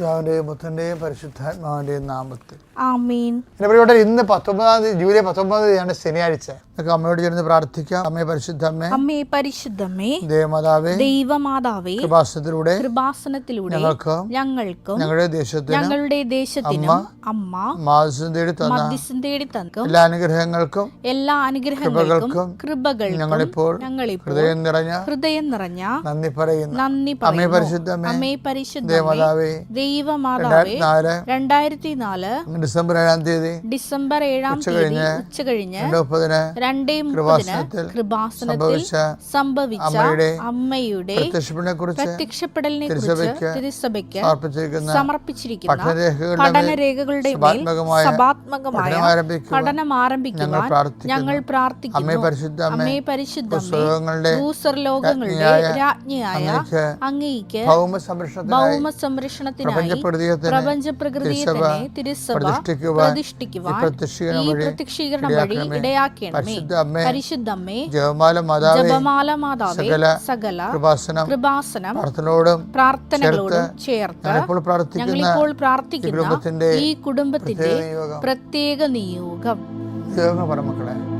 പിതാവിന്റെയും പുത്രന്റെയും പരിശുദ്ധാത്മാവിന്റെയും നാമത്തിൽ. എന്റെ പ്രിയപ്പെട്ട ഇന്ന് പത്തൊമ്പതാം തീയതി ജൂലൈ പത്തൊമ്പതാം തീയതിയാണ് ശനിയാഴ്ച. നമുക്ക് അമ്മയോട് ചേർന്ന് പ്രാർത്ഥിക്കാം. അമ്മയെ പരിശുദ്ധ അമ്മേ അമ്മേ പരിശുദ്ധമേ. ദേവമാതാവേ. ദൈവമാതാവേ. കൃപാസനത്തിലൂടെ കൃപാസനത്തിലൂടെ ഞങ്ങൾക്ക് ഞങ്ങൾക്കും ഞങ്ങളുടെ ദേശത്തിനും ഞങ്ങളുടെ ദേശത്തിനും അമ്മ മാസം തേടി തന്ന മധ്യസ്ഥം തേടി എല്ലാ അനുഗ്രഹങ്ങൾക്കും എല്ലാ അനുഗ്രഹങ്ങൾക്കും കൃപകൾക്കും ഞങ്ങളിപ്പോൾ ഹൃദയം നിറഞ്ഞ ഹൃദയം നിറഞ്ഞ നന്ദി പറയുന്നു. നന്ദി അമ്മേ അമ്മയെ പരിശുദ്ധ അമ്മേ പരിശുദ്ധ ദേവമാതാവേ. ദൈവമാതാവേ രണ്ടായിരത്തി നാല് ഡിസംബർ ഏഴാം തീയതി ഡിസംബർ ഏഴാം തീയതി ഉച്ച കഴിഞ്ഞ് രണ്ട് മുപ്പതിന് കൃപാസനത്തിൽ സംഭവിച്ച അമ്മയുടെ പ്രത്യക്ഷപ്പെടലിനെ കുറിച്ച് തിരുസഭയ്ക്ക് സമർപ്പിച്ചിരിക്കുന്ന പഠനരേഖകളുടെ മേൽ സഭാത്മകമായ പഠനം ആരംഭിക്കുവാൻ ഞങ്ങൾ പ്രാർത്ഥിക്കുന്നു. അമ്മേ പരിശുദ്ധ ഭൂസ്വർലോകങ്ങളുടെ രാജ്ഞിയായ അങ്ങേക്ക് ഭൗമ സംരക്ഷണത്തിനായി പ്രപഞ്ച പ്രകൃതിയെ തന്നെ തിരുസഭ പ്രതിഷ്ഠിക്കുവാൻ പ്രതിഷ്ഠിക്കുവാൻ ഈ പ്രത്യക്ഷീകരണം വഴി ഇടയാക്കണമേ. ഇടയാക്കണമേ. പരിശുദ്ധ അമ്മേ പരിശുദ്ധമ്മേ ജപമാല മാതാവേ ജപമാല മാതാവേ സകല സകല കൃപാസനം കൃപാസനം പ്രാർത്ഥനയോടും പ്രാർത്ഥനകളോടും ചേർത്ത് ഞങ്ങളിപ്പോൾ പ്രാർത്ഥിക്കുന്ന ഈ കുടുംബത്തിന്റെ പ്രത്യേക നിയോഗം. പ്രത്യേക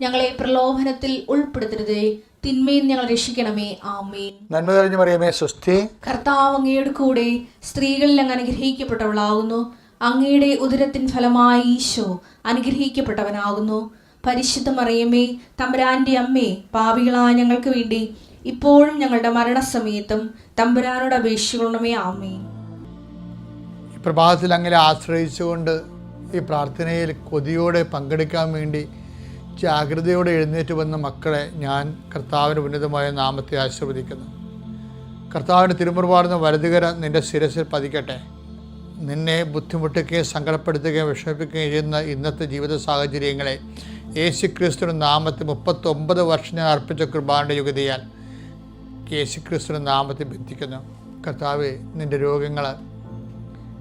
ഞങ്ങളെ പ്രലോഭനത്തിൽ ഉൾപ്പെടുത്തരുതേ. തിന്മയിൽ ഞങ്ങൾ രക്ഷിക്കണമേ. ആമേൻ. നന്മ തെളിഞ്ഞു പറയുമേ സ്വസ്തി. കർത്താവ് അങ്ങയുടെ കൂടെ സ്ത്രീകളിൽ അങ്ങ് അനുഗ്രഹിക്കപ്പെട്ടവളാകുന്നു. അങ്ങയുടെ ഉദരത്തിൻ ഫലമായി ഈശോ അനുഗ്രഹിക്കപ്പെട്ടവനാകുന്നു. പരിശുദ്ധ മറിയമേ തമ്പുരാന്റെ അമ്മേ പാവികളായ ഞങ്ങൾക്ക് വേണ്ടി ഇപ്പോഴും ഞങ്ങളുടെ മരണസമയത്തും തമ്പുരാനോട് അപേക്ഷിക്കണമേ. ആമേ ഈ പ്രഭാതത്തിൽ അങ്ങനെ ആശ്രയിച്ചുകൊണ്ട് ഈ പ്രാർത്ഥനയിൽ കൊതിയോടെ പങ്കെടുക്കാൻ വേണ്ടി ജാഗ്രതയോടെ എഴുന്നേറ്റ് വന്ന മക്കളെ ഞാൻ കർത്താവിന്റെ ഉന്നതമായ നാമത്തെ ആശീർവദിക്കുന്നു. കർത്താവിന്റെ തിരുമുറുപാടുന്ന വലതുകര നിന്റെ ശിരസിൽ പതിക്കട്ടെ. നിന്നെ ബുദ്ധിമുട്ടിക്കുകയും സങ്കടപ്പെടുത്തുകയും വിഷമിപ്പിക്കുകയും ചെയ്യുന്ന ഇന്നത്തെ ജീവിത സാഹചര്യങ്ങളെ യേശു ക്രിസ്തുവിന്റെ നാമത്തിൽ മുപ്പത്തൊമ്പത് വർഷം ഞാൻ അർപ്പിച്ച കുർബാനയുടെ യുഗതിയാൽ യേശു ക്രിസ്തുവിന്റെ നാമത്തിൽ ബന്ധിക്കുന്നു. കർത്താവ് നിന്റെ രോഗങ്ങൾ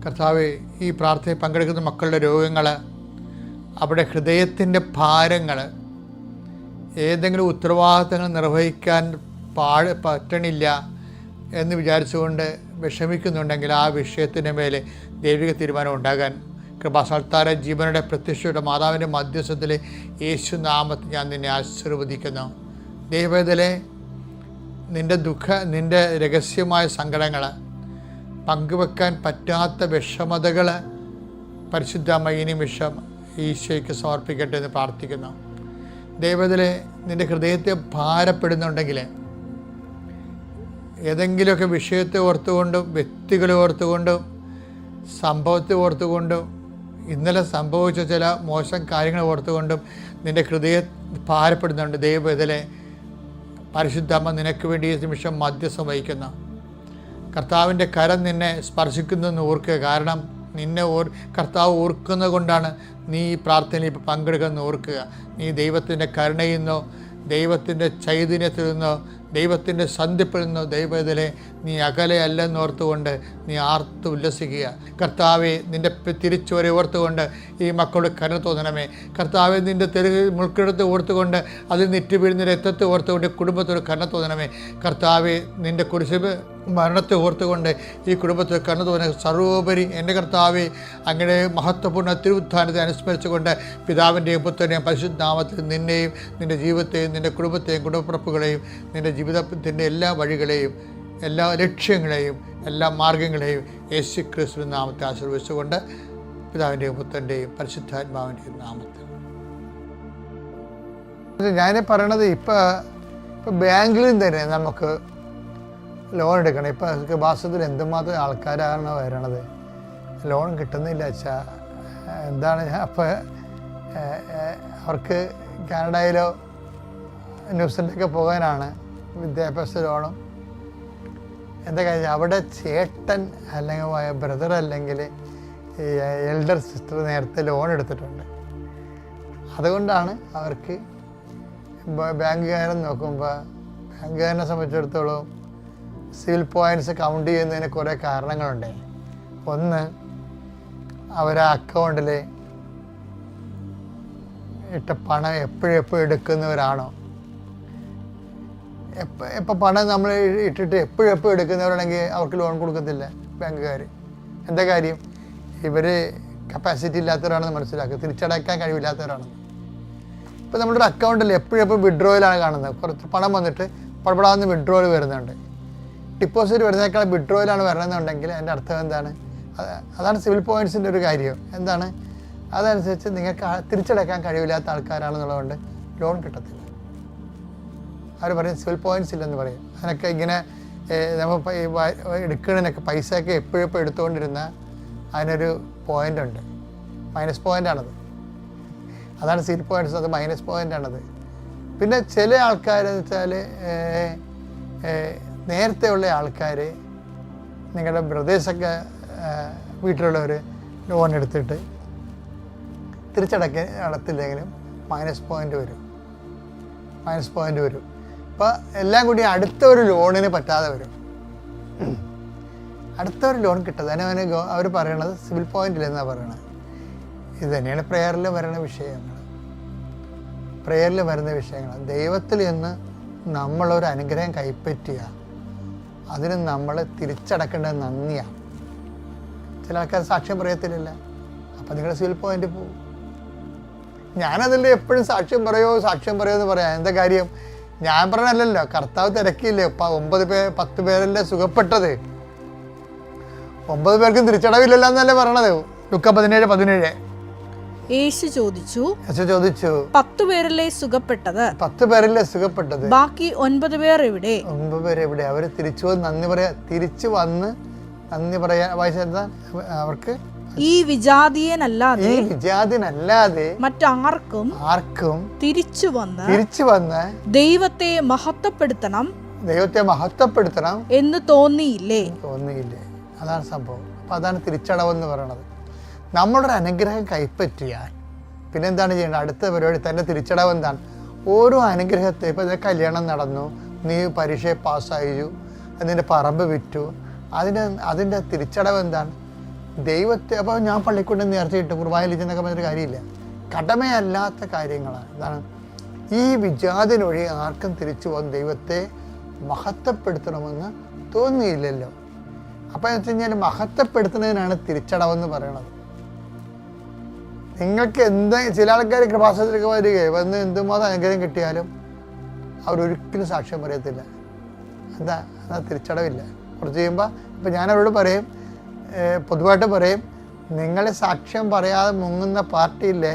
കർത്താവ് ഈ പ്രാർത്ഥനയിൽ പങ്കെടുക്കുന്ന മക്കളുടെ രോഗങ്ങൾ അവിടെ ഹൃദയത്തിന്റെ ഭാരങ്ങൾ ഏതെങ്കിലും ഉത്തരവാദിത്തങ്ങൾ നിർവഹിക്കാൻ പാട് പറ്റണില്ല എന്ന് വിചാരിച്ചുകൊണ്ട് വിഷമിക്കുന്നുണ്ടെങ്കിൽ ആ വിഷയത്തിന്റെ മേലെ ദൈവിക തീരുമാനം ഉണ്ടാകാൻ കൃപാസാൽത്താര ജീവനുടെ പ്രത്യക്ഷയുടെ മാതാവിന്റെ മധ്യസ്ഥത്തിൽ യേശു നാമത്തിൽ ഞാൻ നിന്നെ ആശീർവദിക്കുന്നു. ദൈവത്തിലെ നിന്റെ ദുഃഖ നിന്റെ രഹസ്യമായ സങ്കടങ്ങൾ പങ്കുവെക്കാൻ പറ്റാത്ത വിഷമതകൾ പരിശുദ്ധ നിമിഷം ഈശോയ്ക്ക് സമർപ്പിക്കട്ടെ എന്ന് പ്രാർത്ഥിക്കുന്നു. ദൈവത്തിലെ നിന്റെ ഹൃദയത്തെ ഭാരപ്പെടുന്നുണ്ടെങ്കിൽ ഏതെങ്കിലുമൊക്കെ വിഷയത്തെ ഓർത്തുകൊണ്ടും വ്യക്തികളെ ഓർത്തുകൊണ്ടും സംഭവത്തെ ഓർത്തുകൊണ്ടും ഇന്നലെ സംഭവിച്ച ചില മോശം കാര്യങ്ങൾ ഓർത്തുകൊണ്ടും നിന്റെ ഹൃദയം ഭാരപ്പെടുന്നുണ്ട്. ദൈവം ഇതിലെ പരിശുദ്ധമ്മ നിനക്ക് വേണ്ടി ഈ നിമിഷം മധ്യസ്ഥം വഹിക്കുന്നു. കർത്താവിന്റെ കരം നിന്നെ സ്പർശിക്കുന്നു എന്ന് ഓർക്കുക. കാരണം നിന്നെ ഓർ കർത്താവ് ഓർക്കുന്നത് കൊണ്ടാണ് നീ ഈ പ്രാർത്ഥനയിൽ ഇപ്പോൾ പങ്കെടുക്കുന്നത് ഓർക്കുക. നീ ദൈവത്തിന്റെ കരുണയിൽ നിന്നോ ദൈവത്തിന്റെ ചൈതന്യത്തിൽ നിന്നോ ദൈവത്തിന്റെ സന്ധിപ്പിൽ നിന്നോ ദൈവത്തിലെ നീ അകലെയല്ലെന്നോർത്തുകൊണ്ട് നീ ആർത്ത് ഉല്ലസിക്കുക. കർത്താവെ നിന്റെ തിരിച്ചുവരെ ഓർത്തുകൊണ്ട് ഈ മക്കളുടെ കരുണ തോന്നണമേ. കർത്താവെ നിന്റെ തെരു മുൾക്കെടുത്ത് ഓർത്തുകൊണ്ട് അതിൽ നിറ്റ് വീഴുന്ന രക്തത്തെ ഓർത്തുകൊണ്ട് കുടുംബത്തോട് കരുണ തോന്നണമേ. കർത്താവെ നിന്റെ കുരിശ് മരണത്തെ ഓർത്തുകൊണ്ട് ഈ കുടുംബത്തിൽ കണ്ണു തോന്നുന്ന സർവോപരി എന്റെ കർത്താവെ അങ്ങനെ മഹത്വപൂർണ തിരുവുത്ഥാനത്തെ അനുസ്മരിച്ചുകൊണ്ട് പിതാവിന്റെയും പുത്രന്റെയും പരിശുദ്ധാമത്തിൽ നിന്നെയും നിന്റെ ജീവിതത്തെയും നിന്റെ കുടുംബത്തെയും കുടുംബപ്പുറപ്പുകളെയും നിന്റെ ജീവിതത്തിന്റെ എല്ലാ വഴികളെയും എല്ലാ ലക്ഷ്യങ്ങളെയും എല്ലാ മാർഗങ്ങളെയും യേശു ക്രിസ്തു നാമത്തെ ആശീർവദിച്ചുകൊണ്ട് പിതാവിന്റെയും പുത്രന്റെയും പരിശുദ്ധാത്മാവിന്റെയും നാമത്തിൽ. ഞാൻ പറയണത് ഇപ്പം ഇപ്പം ബാങ്കിലും തന്നെ നമുക്ക് ലോൺ എടുക്കണം. ഇപ്പം വാസ്തവത്തിൽ എന്തുമാത്രം ആൾക്കാരാണ് വരണത്? ലോൺ കിട്ടുന്നില്ല വെച്ചാ എന്താണ് അപ്പോൾ അവർക്ക് കാനഡയിലോ ന്യൂസിലൊക്കെ പോകാനാണ് വിദ്യാഭ്യാസ ലോണും. എന്താ കാര്യം? അവിടെ ചേട്ടൻ അല്ലെങ്കിൽ ബ്രദർ അല്ലെങ്കിൽ ഈ എൽഡർ സിസ്റ്റർ നേരത്തെ ലോൺ എടുത്തിട്ടുണ്ട്. അതുകൊണ്ടാണ് അവർക്ക് ബാങ്കുകാരൻ നോക്കുമ്പോൾ ബാങ്കുകാരനെ സംബന്ധിച്ചിടത്തോളം സിവിൽ പോയിന്റ്സ് കൗണ്ട് ചെയ്യുന്നതിന് കുറേ കാരണങ്ങളുണ്ട്. ഒന്ന് അവരെ അക്കൗണ്ടിൽ ഇട്ട പണം എപ്പോഴെപ്പോഴും എപ്പോഴും എടുക്കുന്നവരാണോ? എപ്പോൾ എപ്പോൾ പണം നമ്മൾ ഇട്ടിട്ട് എപ്പോഴും എപ്പോഴും എടുക്കുന്നവരാണെങ്കിൽ അവർക്ക് ലോൺ കൊടുക്കത്തില്ല ബാങ്കുകാർ എന്താ കാര്യം? ഇവർ കപ്പാസിറ്റി ഇല്ലാത്തവരാണെന്ന് മനസ്സിലാക്കുക. തിരിച്ചടയ്ക്കാൻ കഴിവില്ലാത്തവരാണെന്ന് ഇപ്പോൾ നമ്മുടെ അക്കൗണ്ടിൽ എപ്പോഴും എപ്പോഴും വിഡ്രോയിലാണ് കാണുന്നത്. കുറച്ച് പണം വന്നിട്ട് പടപടാന്ന് വിഡ്രോയിൽ വരുന്നുണ്ട്. ഡിപ്പോസിറ്റ് വരുന്നേക്കാൾ വിഡ്രോയിലാണ് വരണമെന്നുണ്ടെങ്കിൽ അതിന്റെ അർത്ഥം എന്താണ്? അതാണ് സിവിൽ പോയിൻസിന്റെ ഒരു കാര്യം. എന്താണ്? അതനുസരിച്ച് നിങ്ങൾക്ക് തിരിച്ചടയ്ക്കാൻ കഴിവില്ലാത്ത ആൾക്കാരാണെന്നുള്ളതുകൊണ്ട് ലോൺ കിട്ടത്തില്ല. അവർ പറയും സിവിൽ പോയിന്റ്സ് ഇല്ലെന്ന് പറയും. അതിനൊക്കെ ഇങ്ങനെ നമ്മൾ എടുക്കണതിനൊക്കെ ഒക്കെ എപ്പോഴും ഇപ്പോൾ എടുത്തുകൊണ്ടിരുന്ന അതിനൊരു പോയിന്റ് ഉണ്ട്. മൈനസ് പോയിന്റാണത് അതാണ് സിവിൽ പോയിന്റ്സ് അത് മൈനസ് പോയിന്റ് ആണത്. പിന്നെ ചില ആൾക്കാരെന്ന് വെച്ചാൽ നേരത്തെ ഉള്ള ആൾക്കാർ നിങ്ങളുടെ ബ്രദേഴ്സൊക്കെ വീട്ടിലുള്ളവർ ലോൺ എടുത്തിട്ട് തിരിച്ചടക്ക അടത്തില്ലെങ്കിലും മൈനസ് പോയിന്റ് വരും. മൈനസ് പോയിന്റ് വരും. അപ്പോൾ എല്ലാം കൂടി അടുത്ത ഒരു ലോണിന് പറ്റാതെ വരും. അടുത്ത ഒരു ലോൺ കിട്ടത്. അതിന് അവന് അവർ പറയണത് സിവിൽ പോയിന്റിൽ എന്നാണ് പറയണത്? ഇത് തന്നെയാണ് പ്രെയറിൽ വരുന്ന വിഷയങ്ങൾ പ്രെയറിൽ വരുന്ന വിഷയങ്ങൾ ദൈവത്തിൽ നിന്ന് നമ്മളൊരു അനുഗ്രഹം കൈപ്പറ്റുക. അതിന് നമ്മൾ തിരിച്ചടക്കേണ്ടത് നന്ദിയാണ് ചില ആൾക്കാർ സാക്ഷ്യം പറയത്തില്ല അപ്പം നിങ്ങളുടെ സിവിൽ പോയിന്റ് പോകും ഞാനതിൽ എപ്പോഴും സാക്ഷ്യം പറയോ സാക്ഷ്യം പറയോ എന്ന് പറയാം. എന്താ കാര്യം? ഞാൻ പറഞ്ഞല്ലോ കർത്താവ് തിരക്കിയില്ലേ പ- ഒമ്പത് പേ പത്ത് പേരല്ലേ സുഖപ്പെട്ടത്? ഒമ്പത് പേർക്കും തിരിച്ചടവില്ലല്ലോ എന്നല്ലേ പറയണത്? ലുക്ക പതിനേഴ് പതിനേഴ്. യേശു ചോദിച്ചു അച്ഛൻ ചോദിച്ചു പത്ത് പേരല്ലേ സുഖപ്പെട്ടത്? പത്ത് പേരല്ലേ സുഖപ്പെട്ടത്? ബാക്കി ഒൻപത് പേർ എവിടെ? ഒമ്പത് പേർ എവിടെ? അവർ തിരിച്ചു വന്ന് നന്ദി പറയാ തിരിച്ചു വന്ന് നന്ദി പറയാ അവർക്ക് ഈ വിജാതീയനല്ലാതെ വിജാതിനല്ലാതെ മറ്റാർക്കും ആർക്കും തിരിച്ചു വന്ന് തിരിച്ചു വന്ന് ദൈവത്തെ മഹത്വപ്പെടുത്തണം ദൈവത്തെ മഹത്വപ്പെടുത്തണം എന്ന് തോന്നിയില്ലേ? തോന്നിയില്ലേ? അതാണ് സംഭവം. അപ്പം അതാണ് തിരിച്ചടവെന്ന് പറയണത്. നമ്മളൊരു അനുഗ്രഹം കൈപ്പറ്റിയാൽ പിന്നെന്താണ് ചെയ്യേണ്ടത്? അടുത്ത പരിപാടി തന്നെ തിരിച്ചടവ് എന്താണ്? ഓരോ അനുഗ്രഹത്തെ ഇപ്പൊ കല്യാണം നടന്നു നീ പരീക്ഷയെ പാസ്സായി അതിന്റെ പറമ്പ് വിറ്റു അതിന്റെ അതിന്റെ തിരിച്ചടവ് എന്താണ്? ദൈവത്തെ അപ്പോൾ ഞാൻ പള്ളിക്കൊണ്ട് നേർച്ചയിട്ട് കുർബാനയിൽ ചെന്നൊക്കെ പറഞ്ഞൊരു കാര്യമില്ല. കടമയല്ലാത്ത കാര്യങ്ങളാണ്. ഇതാണ് ഈ വിജാതിനൊഴി ആർക്കും തിരിച്ചു വന്ന് ദൈവത്തെ മഹത്വപ്പെടുത്തണമെന്ന് തോന്നിയില്ലല്ലോ. അപ്പോൾ എന്ന് വെച്ച് കഴിഞ്ഞാൽ മഹത്വപ്പെടുത്തുന്നതിനാണ് തിരിച്ചടവെന്ന് പറയണത്. നിങ്ങൾക്ക് എന്ത് ചില ആൾക്കാർ കൃപാസനത്തിലേക്ക് വരികയോ വന്ന് എന്തുമാത്രം അനുഗ്രഹം കിട്ടിയാലും അവരൊരിക്കലും സാക്ഷ്യം പറയത്തില്ല. എന്താ? എന്നാൽ തിരിച്ചടവില്ല. കുറച്ച് കഴിയുമ്പോൾ ഇപ്പം ഞാനവരോട് പറയും പൊതുവായിട്ട് പറയും നിങ്ങളെ സാക്ഷ്യം പറയാതെ മുങ്ങുന്ന പാർട്ടിയില്ലേ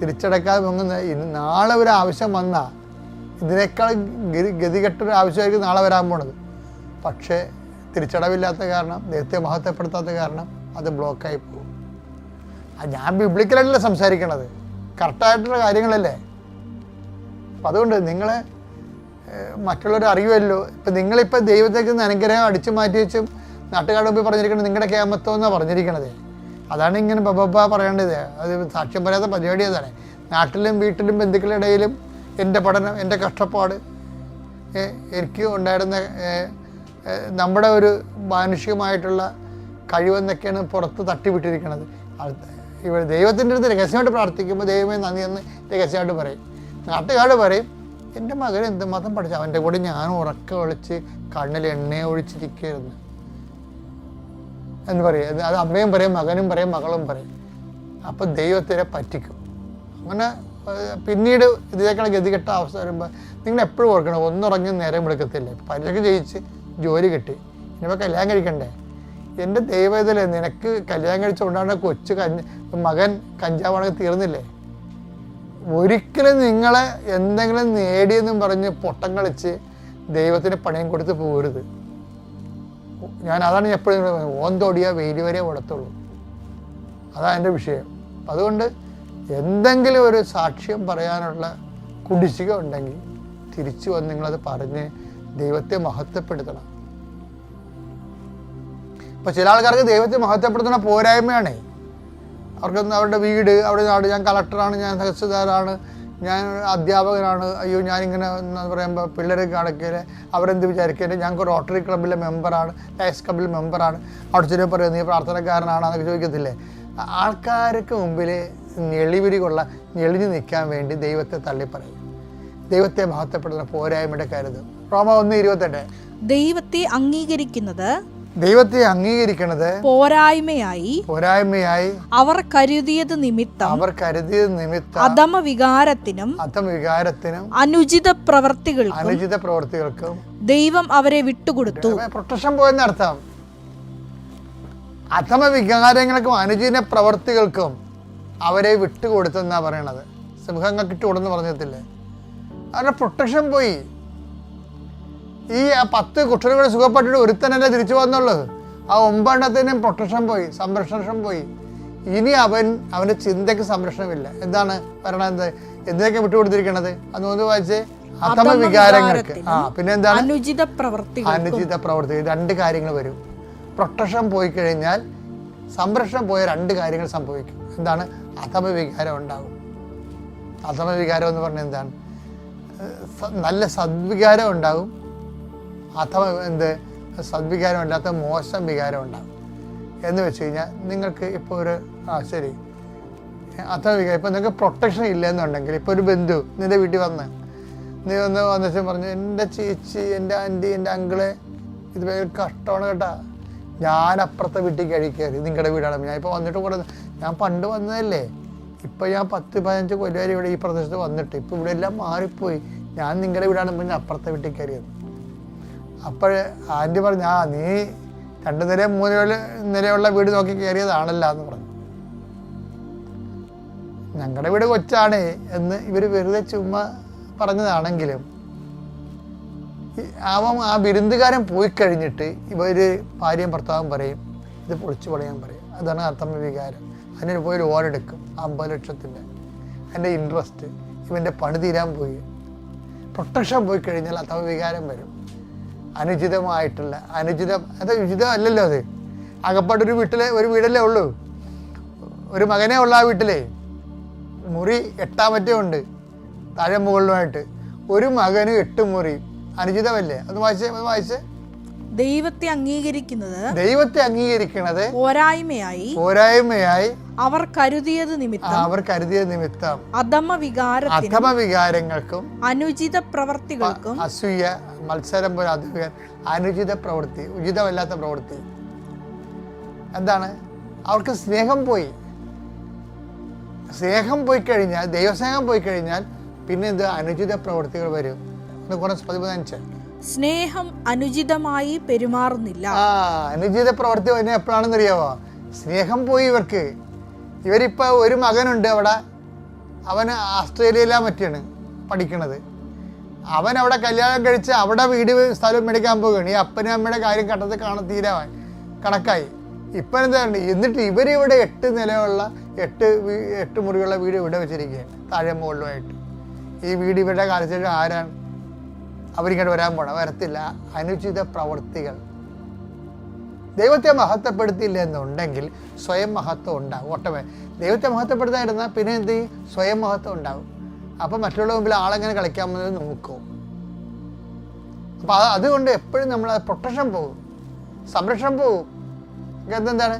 തിരിച്ചടക്കാതെ മുങ്ങുന്ന നാളെ ഒരു ആവശ്യം വന്നാൽ ഇതിനേക്കാൾ ഗതി ഗതികെട്ടൊരു ആവശ്യമായിരിക്കും നാളെ വരാൻ പോണത്. പക്ഷേ തിരിച്ചടവില്ലാത്ത കാരണം ദൈവത്തെ മഹത്വപ്പെടുത്താത്ത കാരണം അത് ബ്ലോക്കായി പോകും. ഞാൻ ബിബ്ലിക്കലല്ല സംസാരിക്കണത്? കറക്റ്റായിട്ടുള്ള കാര്യങ്ങളല്ലേ? അപ്പം അതുകൊണ്ട് നിങ്ങൾ മറ്റുള്ളവർ അറിയുമല്ലോ. ഇപ്പം നിങ്ങളിപ്പോൾ ദൈവത്തേക്ക് നിന്ന് അനുഗ്രഹം അടിച്ചു മാറ്റി വെച്ചും നാട്ടുകാരുടെ മുമ്പിൽ പറഞ്ഞിരിക്കുന്നത് നിങ്ങളുടെ ക്യാമത്തോ എന്നാണ് പറഞ്ഞിരിക്കണത്? അതാണ് ഇങ്ങനെ ബബബ പറയേണ്ടത്. അത് സാക്ഷ്യം പറയാത്ത പരിപാടി അതാണ്. നാട്ടിലും വീട്ടിലും ബന്ധുക്കളുടെ ഇടയിലും എന്റെ പഠനം എന്റെ കഷ്ടപ്പാട് എനിക്ക് ഉണ്ടായിരുന്ന നമ്മുടെ ഒരു മാനുഷികമായിട്ടുള്ള കഴിവെന്നൊക്കെയാണ് പുറത്ത് തട്ടിവിട്ടിരിക്കുന്നത് ഇവർ ദൈവത്തിന്റെ അടുത്ത് രഹസ്യമായിട്ട് പ്രാർത്ഥിക്കുമ്പോൾ ദൈവമേ നന്ദി എന്ന് രഹസ്യമായിട്ട് പറയും. നാട്ടുകാർ പറയും എന്റെ മകൻ എന്തുമാത്രം പഠിച്ചു അവന്റെ കൂടെ ഞാൻ ഉറക്കം ഒളിച്ച് കണ്ണിൽ എണ്ണ ഒഴിച്ചിരിക്കുകയായിരുന്നു. എന്ന് പറയും. അത് അമ്മയും പറയും മകനും പറയും മകളും പറയും. അപ്പം ദൈവത്തിനെ പറ്റിക്കും. അങ്ങനെ പിന്നീട് ഇതിനേക്കാൾ ഗതികെട്ട അവസ്ഥ വരുമ്പോൾ നിങ്ങൾ എപ്പോഴും ഓർക്കണം ഒന്നുറങ്ങി നേരം വിളിക്കത്തില്ല? പരീക്ഷ ജയിച്ച് ജോലി കിട്ടി. ഇനിയിപ്പോൾ കല്യാണം കഴിക്കണ്ടേ? എന്റെ ദൈവത്തിലെ നിനക്ക് കല്യാണം കഴിച്ചുകൊണ്ടാണ് കൊച്ചു കഞ്ഞ മകൻ കഞ്ചാവാണെങ്കിൽ തീർന്നില്ലേ? ഒരിക്കലും നിങ്ങളെ എന്തെങ്കിലും നേടിയെന്നും പറഞ്ഞ് പൊട്ടം കളിച്ച് ദൈവത്തിന് പണയം കൊടുത്ത് പോകരുത്. ഞാൻ അതാണ് എപ്പോഴും ഓന്തോടിയ വെയിൽ വരെ ഓടത്തുള്ളൂ. അതാണ് എന്റെ വിഷയം. അതുകൊണ്ട് എന്തെങ്കിലും ഒരു സാക്ഷ്യം പറയാനുള്ള കുടിശ്ശിക ഉണ്ടെങ്കിൽ തിരിച്ചു വന്ന് നിങ്ങളത് പറഞ്ഞ് ദൈവത്തെ മഹത്വപ്പെടുത്തണം. ഇപ്പം ചില ആൾക്കാർക്ക് ദൈവത്തെ മഹത്വപ്പെടുത്തുന്ന പോരായ്മയാണേ. അവർക്കൊന്ന് അവരുടെ വീട് അവരുടെ നാട് ഞാൻ കളക്ടറാണ് ഞാൻ തഹസിൽദാരാണ് ഞാൻ അധ്യാപകനാണ്. അയ്യോ ഞാനിങ്ങനെ എന്ന് പറയുമ്പോൾ പിള്ളേരെ കാണിക്കൽ അവരെന്ത് വിചാരിക്കൽ ഞങ്ങൾക്ക് റോട്ടറി ക്ലബിലെ മെമ്പറാണ് ലയസ് ക്ലബിലെ മെമ്പറാണ് അവിടെ ചെറിയ പറയും നീ പ്രാർത്ഥനക്കാരനാണ് എന്നൊക്കെ ചോദിക്കത്തില്ലേ? ആൾക്കാർക്ക് മുമ്പിൽ ഞെളിവിരി കൊള്ള ഞെളിഞ്ഞു നിൽക്കാൻ വേണ്ടി ദൈവത്തെ തള്ളിപ്പറയും ദൈവത്തെ മഹത്വപ്പെടുന്ന പോരായ്മയുടെ കരുത് റോമ ഒന്ന് ഇരുപത്തെട്ട്. ദൈവത്തെ അംഗീകരിക്കുന്നത് ദൈവത്തെ അംഗീകരിക്കണത് പോരായ്മയായി പോരായ്മയായി അവർ കരുതിയത് നിമിത്തം അവർ കരുതിയത് നിമിത്തം അധമ വികാരത്തിനും അധമ വികാരത്തിനും അനുചിത പ്രവർത്തികൾക്കും അനുചിത പ്രവർത്തികൾക്കും ദൈവം അവരെ വിട്ടുകൊടുത്തു. പ്രൊട്ടക്ഷൻ പോയെന്ന് അർത്ഥം. അധമ വികാരങ്ങൾക്കും അനുചിത പ്രവർത്തികൾക്കും അവരെ വിട്ടുകൊടുത്തെന്നാ പറയണത്. സിംഹങ്ങൾക്ക് ഇട്ടുകൊടുന്ന് പറഞ്ഞിട്ടില്ലേ? അവരുടെ പ്രൊട്ടക്ഷൻ പോയി. ഈ ആ പത്ത് കുട്ടികളുടെ സുഖപ്പെട്ടിട്ട് ഒരുത്തനല്ലേ തിരിച്ചു വന്നുള്ളത്? ആ ഒമ്പെണ്ണത്തിനും പ്രൊട്ടക്ഷൻ പോയി സംരക്ഷണം പോയി. ഇനി അവൻ അവന്റെ ചിന്തയ്ക്ക് സംരക്ഷണമില്ല. എന്താണ് പറയണത് എന്തിനൊക്കെ വിട്ടുകൊടുത്തിരിക്കണത്? അത് ഒന്ന് വായിച്ചേ. അഥമ വികാരങ്ങൾക്ക്. ആ പിന്നെ എന്താണ്? അനുചിത പ്രവൃത്തി അനുചിത പ്രവൃത്തി രണ്ട് കാര്യങ്ങൾ വരും. പ്രൊട്ടക്ഷൻ പോയി കഴിഞ്ഞാൽ സംരക്ഷണം പോയ രണ്ട് കാര്യങ്ങൾ സംഭവിക്കും. എന്താണ്? അഥമ വികാരം ഉണ്ടാകും അഥമ വികാരം എന്ന് പറഞ്ഞാൽ എന്താണ്? നല്ല സദ്വികാരം ഉണ്ടാകും അഥവ എന്ത് സദ്വികാരം അല്ലാത്ത മോശം വികാരം ഉണ്ടാകും എന്ന് വെച്ച് കഴിഞ്ഞാൽ നിങ്ങൾക്ക് ഇപ്പോൾ ഒരു ആ ശരി. അഥവാ വികാരം ഇപ്പോൾ നിങ്ങൾക്ക് പ്രൊട്ടക്ഷൻ ഇല്ലെന്നുണ്ടെങ്കിൽ ഇപ്പോൾ ഒരു ബന്ധു നിന്റെ വീട്ടിൽ വന്ന് നീ വന്ന് വന്നിട്ട് പറഞ്ഞു എന്റെ ചേച്ചി എന്റെ ആന്റി എന്റെ അങ്കിൾ ഇത് ഭയങ്കര കഷ്ടമാണ് കേട്ടാ. ഞാൻ അപ്പുറത്തെ വീട്ടിൽ കഴിക്കരുത് നിങ്ങളുടെ വീടാണ്. ഞാൻ ഇപ്പോൾ വന്നിട്ട് കൂടെ ഞാൻ പണ്ട് വന്നതല്ലേ. ഇപ്പം ഞാൻ പത്ത് പതിനഞ്ച് കൊല്ലം ഇവിടെ ഈ പ്രദേശത്ത് വന്നിട്ട് ഇപ്പോൾ ഇവിടെ എല്ലാം മാറിപ്പോയി. ഞാൻ നിങ്ങളുടെ വീടാണ് പിന്നെ അപ്പുറത്തെ വീട്ടിൽ കയറിയത്. അപ്പോൾ ആന്റി പറഞ്ഞു ആ നീ രണ്ട് നില മൂന്ന് നില നിലയുള്ള വീട് നോക്കി കയറിയതാണല്ലോ എന്ന് പറഞ്ഞു. ഞങ്ങളുടെ വീട് കൊച്ചാണ് എന്ന് ഇവർ വെറുതെ ചുമ്മാ പറഞ്ഞതാണെങ്കിലും അവൻ ആ വിരുന്നുകാരൻ പോയി കഴിഞ്ഞിട്ട് ഇവർ ഭാര്യയും ഭർത്താവും പറയും ഇത് പൊളിച്ചു പണിയാൻ പറയും. അതാണ് അർത്ഥമ വികാരം. അതിന് പോയി ലോൺ എടുക്കും അമ്പത് ലക്ഷത്തിന്റെ അതിന്റെ ഇൻട്രസ്റ്റ് ഇവന്റെ പണി തീരാൻ പോയി. പ്രൊട്ടക്ഷൻ പോയി കഴിഞ്ഞാൽ അർത്ഥമ വികാരം വരും. അനുചിതമായിട്ടുള്ള അനുചിതം അത് ഉചിതം അല്ലല്ലോ അത് അകപ്പാട്ടൊരു വീട്ടിലെ ഒരു വീടല്ലേ ഉള്ളൂ. ഒരു മകനേ ഉള്ള ആ വീട്ടിലെ. മുറി എട്ടാമറ്റേ ഉണ്ട് താഴെ മുകളിലുമായിട്ട്. ഒരു മകന് എട്ട് മുറി. അനുചിതമല്ലേ? അത് വായിച്ചേ അത് വായിച്ചേ. ദൈവത്തെ അംഗീകരിക്കുന്നത് ദൈവത്തെ അംഗീകരിക്കുന്നത് പോരായ്മയായി പോരായ്മയായി അവർ കരുതിയത് നിമിത്തം അവർ കരുതിയ നിമിത്തം അധമ വികാര അധമ വികാരങ്ങൾക്കും അനുചിത പ്രവർത്തികൾക്കും അസൂയ മത്സരം പോലെ അധികം അനുചിത പ്രവൃത്തി ഉചിതമല്ലാത്ത പ്രവൃത്തി. എന്താണ്? അവർക്ക് സ്നേഹം പോയി. സ്നേഹം പോയി കഴിഞ്ഞാൽ ദൈവസ്നേഹം പോയി കഴിഞ്ഞാൽ പിന്നെ ഇത് അനുചിത പ്രവൃത്തികൾ വരും. ഒന്ന് കുറച്ച് പതിപതിനഞ്ച് സ്നേഹം അനുചിതമായി പെരുമാറുന്നില്ല. ആ അനുചിത പ്രവർത്തി തന്നെ എപ്പോഴാണെന്ന് അറിയാവോ സ്നേഹം പോയി ഇവർക്ക്. ഇവരിപ്പോൾ ഒരു മകനുണ്ട് അവിടെ. അവൻ ആസ്ട്രേലിയയിലാ മറ്റാണ് പഠിക്കണത്. അവൻ അവിടെ കല്യാണം കഴിച്ച് അവിടെ വീട് സ്ഥലം മേടിക്കാൻ പോവുകയാണ്. ഈ അപ്പനും അമ്മയുടെ കാര്യം കണ്ടത് കാണാൻ തീരാ കണക്കായി. ഇപ്പം എന്താണ് എന്നിട്ട് ഇവരിവിടെ എട്ട് നിലയുള്ള എട്ട് എട്ട് മുറിയുള്ള വീട് ഇവിടെ വെച്ചിരിക്കുകയാണ്. താഴെ മുകളിലുമായിട്ട്. ഈ വീട് ഇവരുടെ കാലത്തേക്ക് ആരാണ്? അവരിങ്ങോട്ട് വരാൻ പോണം. വരത്തില്ല. അനുചിത പ്രവൃത്തികൾ. ദൈവത്തെ മഹത്വപ്പെടുത്തിയില്ല എന്നുണ്ടെങ്കിൽ സ്വയം മഹത്വം ഉണ്ടാകും ഓട്ടമേ ദൈവത്തെ മഹത്വപ്പെടുത്താതിരുന്നാൽ പിന്നെ എന്ത്? ചെയ്യും സ്വയം മഹത്വം ഉണ്ടാകും അപ്പം മറ്റുള്ള മുമ്പിൽ ആളെങ്ങനെ കളിക്കാമെന്നത് നോക്കും. അപ്പം അത് അതുകൊണ്ട് എപ്പോഴും നമ്മൾ പ്രൊട്ടക്ഷൻ പോകും സംരക്ഷണം പോകും എന്താണ്?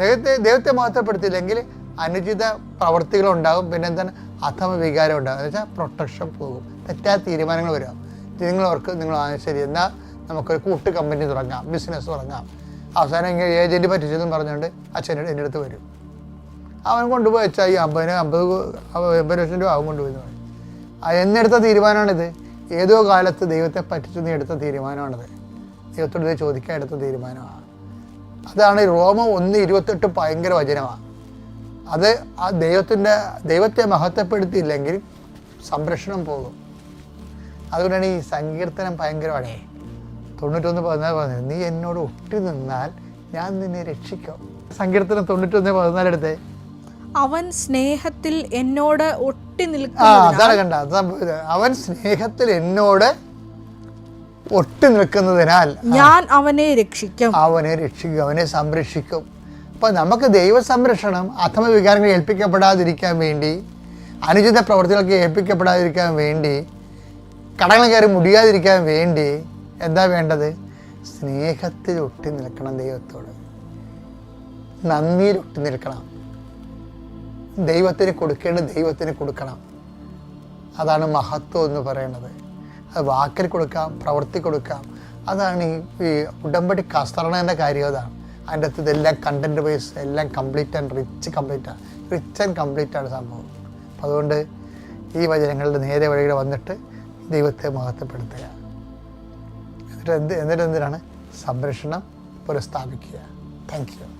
ദൈവത്തെ ദൈവത്തെ മഹത്വപ്പെടുത്തിയില്ലെങ്കിൽ അനുചിത പ്രവർത്തികളുണ്ടാകും പിന്നെ എന്താണ്? അധമ വികാരം ഉണ്ടാകും എന്ന് വെച്ചാൽ പ്രൊട്ടക്ഷൻ പോകും. തെറ്റായ തീരുമാനങ്ങൾ വരാം നിങ്ങൾ ഓർക്ക് നിങ്ങൾ ശരി എന്നാൽ നമുക്കൊരു കൂട്ട് കമ്പനി തുടങ്ങാം ബിസിനസ് തുടങ്ങാം. അവസാനം ഇങ്ങനെ ഏജന്റ് പറ്റിച്ചെന്നും പറഞ്ഞുകൊണ്ട് അച്ഛനോട് എന്റെ അടുത്ത് വരും. അവൻ കൊണ്ടുപോയി വെച്ചാൽ ഈ അമ്പതിന് അമ്പത് എൺപത് ലക്ഷം രൂപ അവൻ കൊണ്ടുപോയി എന്ന് പറയും. ആ എന്നെടുത്ത തീരുമാനമാണിത്. ഏതോ കാലത്ത് ദൈവത്തെ പറ്റിച്ചു നീ എടുത്ത തീരുമാനമാണിത്. ദൈവത്തോട് ഇത് ചോദിക്കാൻ എടുത്ത തീരുമാനമാണ്. അതാണ് റോമം ഒന്ന് ഇരുപത്തെട്ട് ഭയങ്കര വചനമാണ്. അത് ആ ദൈവത്തിന്റെ ദൈവത്തെ മഹത്വപ്പെടുത്തിയില്ലെങ്കിൽ സംരക്ഷണം പോകും. അതുകൊണ്ടാണ് ഈ സങ്കീർത്തനം ഭയങ്കരമാണ്. തൊണ്ണൂറ്റൊന്ന് പതിനാല് പറഞ്ഞത് നീ എന്നോട് ഒട്ടി നിന്നാൽ ഞാൻ നിന്നെ രക്ഷിക്കും. സങ്കീർത്തനം തൊണ്ണൂറ്റൊന്ന് പതിനാലെടുത്തേ അവൻ സ്നേഹത്തിൽ എന്നോട് ഒട്ടി നിൽക്കുന്നതിനാൽ അതാണ് കണ്ട. അവൻ സ്നേഹത്തിൽ എന്നോട് ഒട്ടി നിൽക്കുന്നതിനാൽ ഞാൻ അവനെ രക്ഷിക്കും. അവനെ രക്ഷിക്കും അവനെ സംരക്ഷിക്കും. അപ്പൊ നമുക്ക് ദൈവ സംരക്ഷണം അഥമ വികാരങ്ങൾ ഏൽപ്പിക്കപ്പെടാതിരിക്കാൻ വേണ്ടി അനുചിത പ്രവർത്തികൾക്ക് ഏൽപ്പിക്കപ്പെടാതിരിക്കാൻ വേണ്ടി കടങ്ങൾ കയറി മുടിയാതിരിക്കാൻ വേണ്ടി എന്താ വേണ്ടത്? സ്നേഹത്തിൽ ഒട്ടി നിൽക്കണം ദൈവത്തോട്. നന്ദിയിൽ ഒട്ടി നിൽക്കണം. ദൈവത്തിന് കൊടുക്കേണ്ടത് ദൈവത്തിന് കൊടുക്കണം. അതാണ് മഹത്വം എന്ന് പറയുന്നത്. അത് വാക്കിൽ കൊടുക്കാം പ്രവർത്തി കൊടുക്കാം. അതാണ് ഈ ഉടമ്പടി കസ്തറണേന്റെ കാര്യം അതാണ്. അതിന്റെ അകത്ത് ഇതെല്ലാം കണ്ടന്റ് വൈസ് എല്ലാം കംപ്ലീറ്റ് ആൻഡ് റിച്ച് കംപ്ലീറ്റ് ആണ്. റിച്ച് ആൻഡ് കംപ്ലീറ്റ് ആണ് സംഭവം. അതുകൊണ്ട് ഈ വചനങ്ങളുടെ നേരെ വഴിയിൽ വന്നിട്ട് ദൈവത്തെ മഹത്വപ്പെടുത്തുക. എന്നിട്ട് എന്ത് എന്നിട്ട് എന്തിനാണ്? സംരക്ഷണം പുനഃസ്ഥാപിക്കുക. Thank you